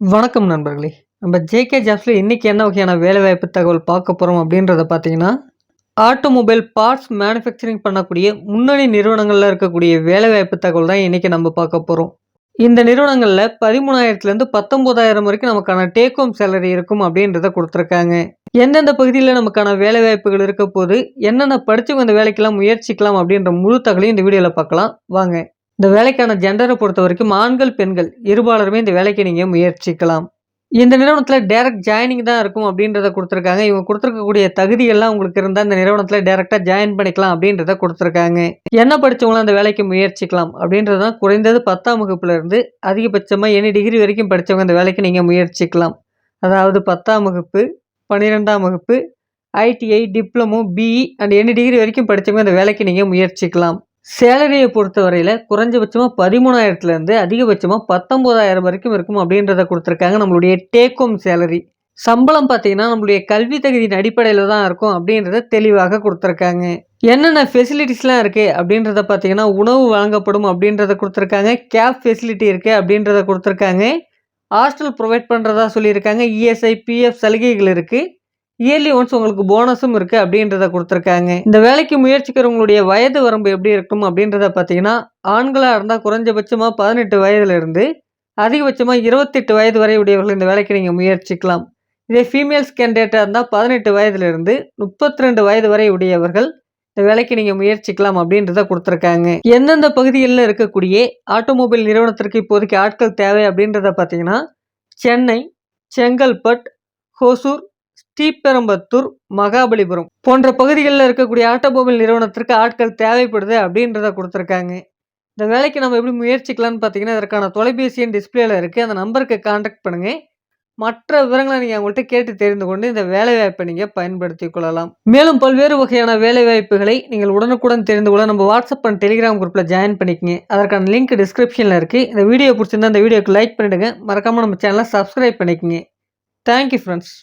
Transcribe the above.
வணக்கம் நண்பர்களே. நம்ம ஜேகே ஜாப்ஸில் இன்றைக்கி என்ன வகையான வேலைவாய்ப்பு தகவல் பார்க்க போகிறோம் அப்படின்றத பார்த்தீங்கன்னா ஆட்டோமொபைல் பார்ட்ஸ் மேனுஃபேக்சரிங் பண்ணக்கூடிய முன்னணி நிறுவனங்களில் இருக்கக்கூடிய வேலைவாய்ப்பு தகவல் தான் இன்றைக்கி நம்ம பார்க்க போகிறோம் இந்த நிறுவனங்களில் பதிமூணாயிரத்துலேருந்து பத்தொம்போதாயிரம் வரைக்கும் நமக்கான டேக் ஹோம் சேலரி இருக்கும் அப்படின்றத கொடுத்துருக்காங்க. எந்தெந்த பகுதியில் நமக்கான வேலைவாய்ப்புகள் இருக்க போது என்னென்ன படித்தவங்க இந்த வேலைக்கெல்லாம் முயற்சிக்கலாம் அப்படின்ற முழு தகவலையும் இந்த வீடியோவில் பார்க்கலாம். வாங்க. இந்த வேலைக்கான ஜெண்டரை பொறுத்த வரைக்கும் ஆண்கள் பெண்கள் இருபாலருமே இந்த வேலைக்கு நீங்கள் முயற்சிக்கலாம். இந்த நிறுவனத்தில் டேரக்ட் ஜாயினிங் தான் இருக்கும் அப்படின்றத கொடுத்துருக்காங்க. இவங்க கொடுத்துருக்கக்கூடிய தகுதியெல்லாம் உங்களுக்கு இருந்தால் இந்த நிறுவனத்தில் டேரெக்டாக ஜாயின் பண்ணிக்கலாம் அப்படின்றத கொடுத்துருக்காங்க. என்ன படித்தவங்களும் அந்த வேலைக்கு முயற்சிக்கலாம் அப்படின்றது தான் குறைந்தது பத்தாம் வகுப்புலேருந்து அதிகபட்சமாக எனி டிகிரி வரைக்கும் படித்தவங்க இந்த வேலைக்கு நீங்கள் முயற்சிக்கலாம். அதாவது பத்தாம் வகுப்பு பன்னிரெண்டாம் வகுப்பு ITI diploma BE and any degree வரைக்கும் படித்தவங்க இந்த வேலைக்கு நீங்கள் முயற்சிக்கலாம். சேலரியை பொறுத்தவரையில் குறைஞ்சபட்சமாக பதிமூணாயிரத்துலேருந்து அதிகபட்சமாக பத்தொம்போதாயிரம் வரைக்கும் இருக்கும் அப்படின்றத கொடுத்துருக்காங்க நம்மளுடைய டேக் ஹோம் சேலரி சம்பளம் பார்த்தீங்கன்னா நம்மளுடைய கல்வி தகுதியின் அடிப்படையில் தான் இருக்கும் அப்படின்றத தெளிவாக கொடுத்துருக்காங்க. என்னென்ன ஃபெசிலிட்டிஸ்லாம் இருக்குது அப்படின்றத பார்த்தீங்கன்னா உணவு வழங்கப்படும் அப்படின்றத கொடுத்துருக்காங்க. கேப் ஃபெசிலிட்டி இருக்குது அப்படின்றத கொடுத்துருக்காங்க. ஹாஸ்டல் ப்ரொவைட் பண்ணுறதா சொல்லியிருக்காங்க. இஎஸ்ஐ பிஎஃப் சலுகைகள் இருக்குது இயர்லி ஒன்ஸ் உங்களுக்கு போனஸும் இருக்குது அப்படின்றத கொடுத்துருக்காங்க. இந்த வேலைக்கு முயற்சிக்கிறவங்களுடைய வயது வரம்பு எப்படி இருக்கும் அப்படின்றத பார்த்தீங்கன்னா ஆண்களாக இருந்தால் குறைஞ்சபட்சமாக பதினெட்டு வயதுலேருந்து அதிகபட்சமாக இருபத்தெட்டு வயது வரை உடையவர்கள் இந்த வேலைக்கு நீங்கள் முயற்சிக்கலாம். இதே ஃபீமேல்ஸ் கேண்டிடேட்டாக இருந்தால் பதினெட்டு வயதுலேருந்து முப்பத்தி ரெண்டு வயது வரை உடையவர்கள் இந்த வேலைக்கு நீங்கள் முயற்சிக்கலாம் அப்படின்றத கொடுத்துருக்காங்க. எந்தெந்த பகுதிகளில் இருக்கக்கூடிய ஆட்டோமொபைல் நிறுவனத்திற்கு இப்போதைக்கு ஆட்கள் தேவை அப்படின்றத பார்த்தீங்கன்னா சென்னை செங்கல்பட் ஹோசூர் ஸ்ரீபெரும்பத்தூர் மகாபலிபுரம் போன்ற பகுதிகளில் இருக்கக்கூடிய ஆட்டோமொபைல் நிறுவனத்திற்கு ஆட்கள் தேவைப்படுது அப்படின்றத கொடுத்துருக்காங்க. இந்த வேலைக்கு நம்ம எப்படி முயற்சிக்கலாம்னு பார்த்தீங்கன்னா இதற்கான தொலைபேசி எண் டிஸ்பிளேல இருக்குது அந்த நம்பருக்கு காண்டாக்ட் பண்ணுங்கள் மற்ற விவரங்களை நீங்கள் அவங்கள்ட்ட கேட்டு தெரிந்து கொண்டு இந்த வேலைவாய்ப்பை நீங்கள் பயன்படுத்தி கொள்ளலாம். மேலும் பல்வேறு வகையான வேலைவாய்ப்புகளை நீங்கள் உடனுக்குடன் தெரிந்து கொள்ள நம்ம வாட்ஸ்அப் அண்ட் டெலிகிராம் குரூப்பில் ஜாயின் பண்ணிக்கங்க. அதற்கான லிங்க் டிஸ்கிரிப்ஷனில் இருக்குது இந்த வீடியோ பிடிச்சிருந்தா அந்த வீடியோக்கு லைக் பண்ணிவிடுங்க மறக்காமல் நம்ம சேனலை சப்ஸ்கிரைப் பண்ணிக்கோங்க. Thank you friends